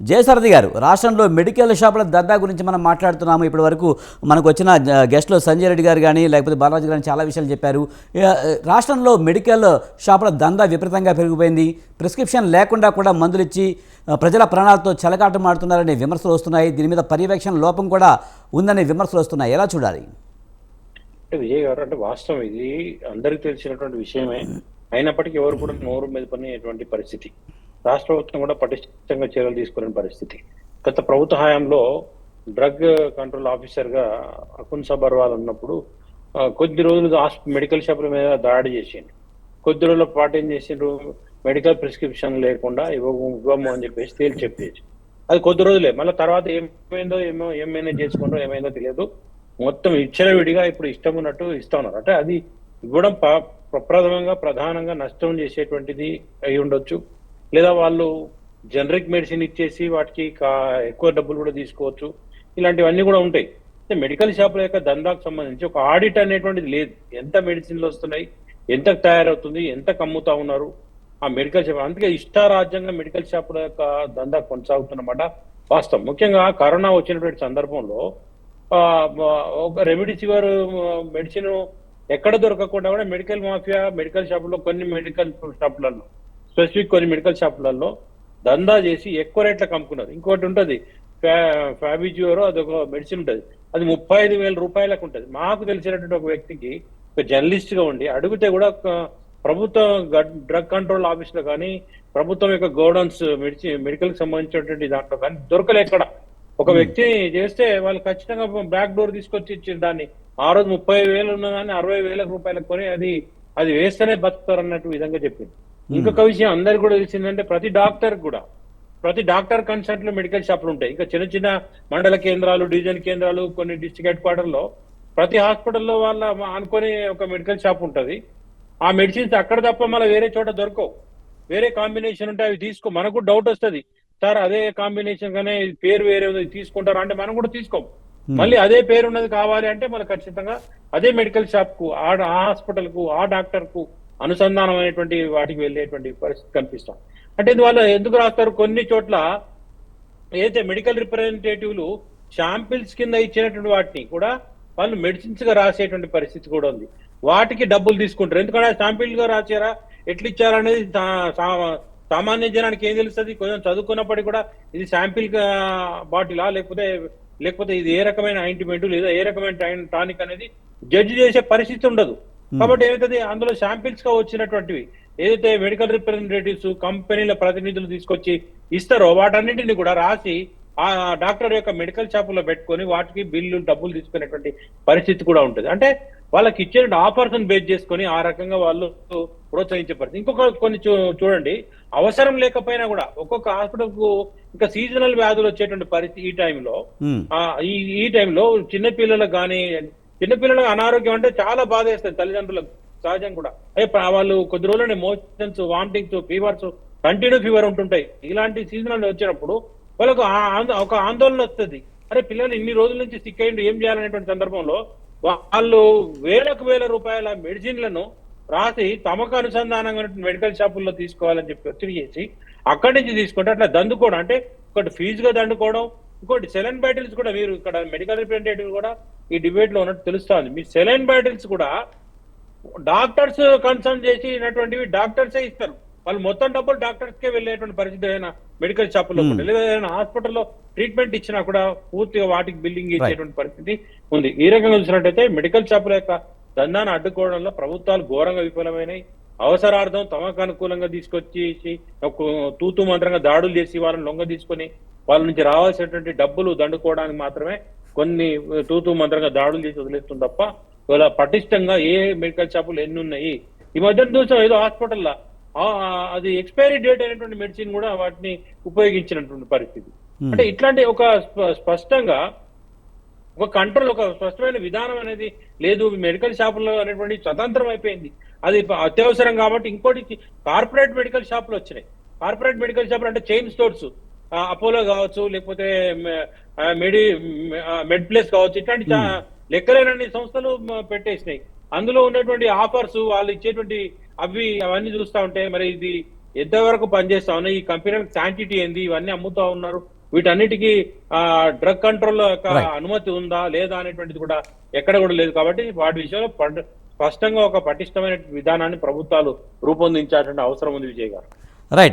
జయసారథి గారు రాష్ట్రంలో మెడికల్ షాపుల దందా గురించి మనం మాట్లాడుతున్నాము. ఇప్పటి వరకు మనకు వచ్చిన గెస్ట్లో సంజయ్ రెడ్డి గారు కానీ లేకపోతే బాలరాజు గారు చాలా విషయాలు చెప్పారు. రాష్ట్రంలో మెడికల్ షాపుల దందా విపరీతంగా పెరిగిపోయింది. ప్రిస్క్రిప్షన్ లేకుండా కూడా మందులు ఇచ్చి ప్రజల ప్రాణాలతో చెలకాటం విమర్శలు వస్తున్నాయి. దీని మీద పర్యవేక్షణ లోపం కూడా ఉందనే విమర్శలు వస్తున్నాయి. ఎలా చూడాలి? అంటే విజయ్ గారు అంటే వాస్తవం ఇది. అందరికి తెలిసినటువంటి విషయమే. అయినప్పటికీ ఎవరు కూడా నోరు మీద పని పరిస్థితి. రాష్ట్ర ప్రభుత్వం కూడా పటిష్టంగా చర్యలు తీసుకునే పరిస్థితి. గత ప్రభుత్వ హయాంలో డ్రగ్ కంట్రోల్ ఆఫీసర్గా అకున్ సబర్వాల్ ఉన్నప్పుడు కొద్ది రోజులు మెడికల్ షాపుల మీద దాడి చేసిండు. కొద్ది రోజుల పాటు ఏం చేసిండ్రు? మెడికల్ ప్రిస్క్రిప్షన్ లేకుండా ఇవ్వము ఇవ్వము అని చెప్పేసి తేల్చి చెప్పేసి. అది కొద్ది రోజులే. మళ్ళీ తర్వాత ఏమైందో ఏమో ఏమైనా మేనేజ్ చేసుకుంటారో ఏమైందో తెలియదు. మొత్తం ఇచ్చిన విడిగా ఇప్పుడు ఇష్టం ఉన్నట్టు ఇస్తా ఉన్నారు. అంటే అది ఇవ్వడం ప్రప్రథమంగా ప్రధానంగా నష్టం చేసేటువంటిది అయి ఉండొచ్చు. లేదా వాళ్ళు జనరిక్ మెడిసిన్ ఇచ్చేసి వాటికి ఎక్కువ డబ్బులు కూడా తీసుకోవచ్చు. ఇలాంటివన్నీ కూడా ఉంటాయి. అంటే మెడికల్ షాపుల యొక్క దందాకు సంబంధించి ఒక ఆడిట్ అనేటువంటిది లేదు. ఎంత మెడిసిన్లు వస్తున్నాయి ఎంత తయారవుతుంది ఎంత కమ్ముతా ఉన్నారు ఆ మెడికల్ షాప్ అందుకే ఇష్టారాజ్యంగా మెడికల్ షాపుల యొక్క దందా కొనసాగుతున్నమాట వాస్తవం. ముఖ్యంగా కరోనా వచ్చినటువంటి సందర్భంలో ఒక రెమిడిసివర్ మెడిసిన్ ఎక్కడ దొరకకుండా కూడా మెడికల్ మాఫియా మెడికల్ షాపుల్లో కొన్ని మెడికల్ షాపులలో స్పెసిఫిక్ కొన్ని మెడికల్ షాపులలో దందా చేసి ఎక్కువ రేట్లకు అమ్ముకున్నారు. ఇంకోటి ఉంటది ఫ్యాబిజియోరో అది ఒక మెడిసిన్ ఉంటది. అది ముప్పై ఐదు వేల రూపాయలకు ఉంటది. మాకు తెలిసినటువంటి ఒక వ్యక్తికి ఒక జర్నలిస్ట్గా ఉండి అడిగితే కూడా ప్రభుత్వ డ్రగ్ కంట్రోల్ ఆఫీస్లో కానీ ప్రభుత్వం యొక్క గోడౌన్స్ మెడిసి మెడికల్కి సంబంధించినటువంటి దాంట్లో కానీ దొరకలేక్కడ ఒక వ్యక్తి చేస్తే వాళ్ళు ఖచ్చితంగా బ్యాక్ డోర్ తీసుకొచ్చి ఇచ్చారు దాన్ని. ఆ రోజు ముప్పై వేలు ఉన్నదాన్ని అరవై వేల రూపాయలకు కొని అది అది వేస్తేనే బతుకుతారు అన్నట్టు విధంగా చెప్పింది ఇంకొక విషయం అందరికి కూడా తెలిసిందంటే ప్రతి డాక్టర్ కూడా ప్రతి డాక్టర్ కన్సల్ట్లో మెడికల్ షాపులు ఉంటాయి. ఇంకా చిన్న చిన్న మండల కేంద్రాలు డివిజన్ కేంద్రాలు కొన్ని డిస్ట్రిక్ట్ హెడ్ క్వార్టర్లో ప్రతి హాస్పిటల్లో వాళ్ళ అనుకొని ఒక మెడికల్ షాప్ ఉంటది. ఆ మెడిసిన్స్ అక్కడ తప్ప మళ్ళీ వేరే చోట దొరకవు. వేరే కాంబినేషన్ ఉంటే అవి తీసుకో. మనకు డౌట్ వస్తది. సార్ అదే కాంబినేషన్ గానే ఇది పేరు వేరే ఉంది తీసుకుంటారా అంటే మనం కూడా తీసుకోం. మళ్ళీ అదే పేరు ఉన్నది కావాలి అంటే మనకు ఖచ్చితంగా అదే మెడికల్ షాప్కు ఆ హాస్పిటల్కు ఆ డాక్టర్కు అనుసంధానమైనటువంటి వాటికి వెళ్ళేటువంటి పరిస్థితి కనిపిస్తాం. అంటే ఇందువల్ల ఎందుకు రాస్తారు? కొన్ని చోట్ల ఏదైతే మెడికల్ రిప్రజెంటేటివ్లు షాంపిల్స్ కింద ఇచ్చినటువంటి వాటిని కూడా వాళ్ళు మెడిసిన్స్గా రాసేటువంటి పరిస్థితి కూడా ఉంది. వాటికి డబ్బులు తీసుకుంటారు. ఎందుకంటే శాంపిల్గా రాసారా ఎట్లు ఇచ్చారా అనేది సా- సా- సామాన్య జనానికి ఏం తెలుస్తుంది? కొంచెం చదువుకున్నప్పటికీ కూడా ఇది శాంపిల్ బాటిలా? లేకపోతే లేకపోతే ఇది ఏ రకమైన ఆయింట్మెంట్ లేదా ఏ రకమైన టానిక్ అనేది జడ్జి చేసే పరిస్థితి ఉండదు. కాబట్టి ఏమవుతుంది అందులో శాంపిల్స్గా వచ్చినటువంటివి ఏదైతే మెడికల్ రిప్రజెంటేటివ్స్ కంపెనీల ప్రతినిధులు తీసుకొచ్చి ఇస్తారో వాటన్నింటిని కూడా రాసి ఆ డాక్టర్ యొక్క మెడికల్ షాపులో పెట్టుకొని వాటికి బిల్లు డబ్బులు తీసుకునేటువంటి పరిస్థితి కూడా ఉంటుంది. అంటే వాళ్ళకి ఇచ్చిన ఆఫర్స్ బేస్ చేసుకొని ఆ రకంగా వాళ్ళు ప్రోత్సహించే పరిస్థితి. ఇంకొక కొన్ని చూడండి. అవసరం లేకపోయినా కూడా ఒక్కొక్క హాస్పిటల్కు ఇంకా సీజనల్ వ్యాధులు వచ్చేటువంటి పరిస్థితి ఈ టైంలో ఆ ఈ ఈ టైంలో చిన్న పిల్లలకు కానీ చిన్నపిల్లలకు అనారోగ్యం అంటే చాలా బాధ వేస్తుంది తల్లిదండ్రులకు సహజం కూడా. అయ్యే వాళ్ళు కొద్ది రోజులనే motions vomitings fevers continue fever ఉంటుంటాయి. ఇలాంటి సీజనల్ వచ్చినప్పుడు వాళ్ళకు ఆ- ఒక ఆందోళన వస్తుంది. అరే పిల్లలు ఇన్ని రోజుల నుంచి సిక్ అయ్యిండు ఏం చేయాలనేటువంటి సందర్భంలో వాళ్ళు వేలకు వేల రూపాయల మెడిసిన్లను రాసి తమకు అనుసంధానంగా మెడికల్ షాపుల్లో తీసుకోవాలని చెప్పి ఒత్తిడి చేసి అక్కడి నుంచి తీసుకుంటే అట్లా దండుకోవడం అంటే ఒకటి ఫీజుగా దండుకోవడం ఇంకోటి సెలెన్ బాటిల్స్ కూడా మీరు ఇక్కడ మెడికల్ రిప్రజెంటేటివ్ కూడా ఈ డిబేట్లో ఉన్నట్టు తెలుస్తుంది. మీ సెలైన్ బాటిల్స్ కూడా డాక్టర్స్ కన్సల్ట్ చేసినటువంటివి డాక్టర్సే ఇస్తారు. వాళ్ళు మొత్తం డబ్బులు డాక్టర్స్ కే వెళ్ళేటువంటి పరిస్థితి ఏదైనా మెడికల్ షాపుల్లో Hmm. లేదా ఏదైనా హాస్పిటల్లో ట్రీట్మెంట్ ఇచ్చినా కూడా పూర్తిగా వాటికి బిల్లింగ్ ఇచ్చేటువంటి పరిస్థితి ఉంది. ఈ రకంగా చూసినట్టయితే మెడికల్ షాపుల యొక్క దందాన్ని అడ్డుకోవడంలో ప్రభుత్వాలు ఘోరంగా విఫలమైనాయి. అవసరార్థం తమకు అనుకూలంగా తీసుకొచ్చి ఒక తూతు మంత్రంగా దాడులు చేసి వాళ్ళని లొంగ తీసుకొని వాళ్ళ నుంచి రావాల్సినటువంటి డబ్బులు దండుకోవడానికి మాత్రమే కొన్ని తూతు మంత్రంగా దాడులు చేసి వదిలేస్తుంది తప్ప ఇలా పటిష్టంగా ఏ మెడికల్ షాపులు ఎన్ని ఉన్నాయి? ఈ మధ్యన చూసాం ఏదో హాస్పిటల్లో. అది ఎక్స్పైరీ డేట్ అయినటువంటి మెడిసిన్ కూడా వాటిని ఉపయోగించినటువంటి పరిస్థితి. Hmm. అంటే ఇట్లాంటి ఒక స్ప- స్పష్టంగా ఒక కంట్రోల్ ఒక స్పష్టమైన విధానం అనేది లేదు. మెడికల్ షాపుల్లో అనేటువంటి స్వతంత్రం అయిపోయింది. అది అత్యవసరం కాబట్టి ఇంకోటి కార్పొరేట్ మెడికల్ షాపులు వచ్చినాయి. కార్పొరేట్ మెడికల్ షాపులు అంటే చైన్ స్టోర్స్. అపోలో కావచ్చు లేకపోతే మెడి మెడ్ ప్లేస్ కావచ్చు ఇట్లాంటి లెక్కలేనన్ని సంస్థలు పెట్టేసినాయి. అందులో ఉన్నటువంటి ఆఫర్స్ వాళ్ళు ఇచ్చేటువంటి అవి అవన్నీ చూస్తా ఉంటే మరి ఇది ఎంతవరకు పనిచేస్తా ఉన్నాయి? ఈ కంపెనీలకు శాంటిటీ ఏంది? ఇవన్నీ అమ్ముతా ఉన్నారు. వీటన్నిటికీ ఆ డ్రగ్ కంట్రోల్ యొక్క. అనుమతి ఉందా? లేదా అనేటువంటిది కూడా ఎక్కడ కూడా లేదు. కాబట్టి వాటి విషయంలో స్పష్టంగా ఒక పటిష్టమైన విధానాన్ని ప్రభుత్వాలు రూపొందించాల్సిన అవసరం ఉంది విజయ్ గారు.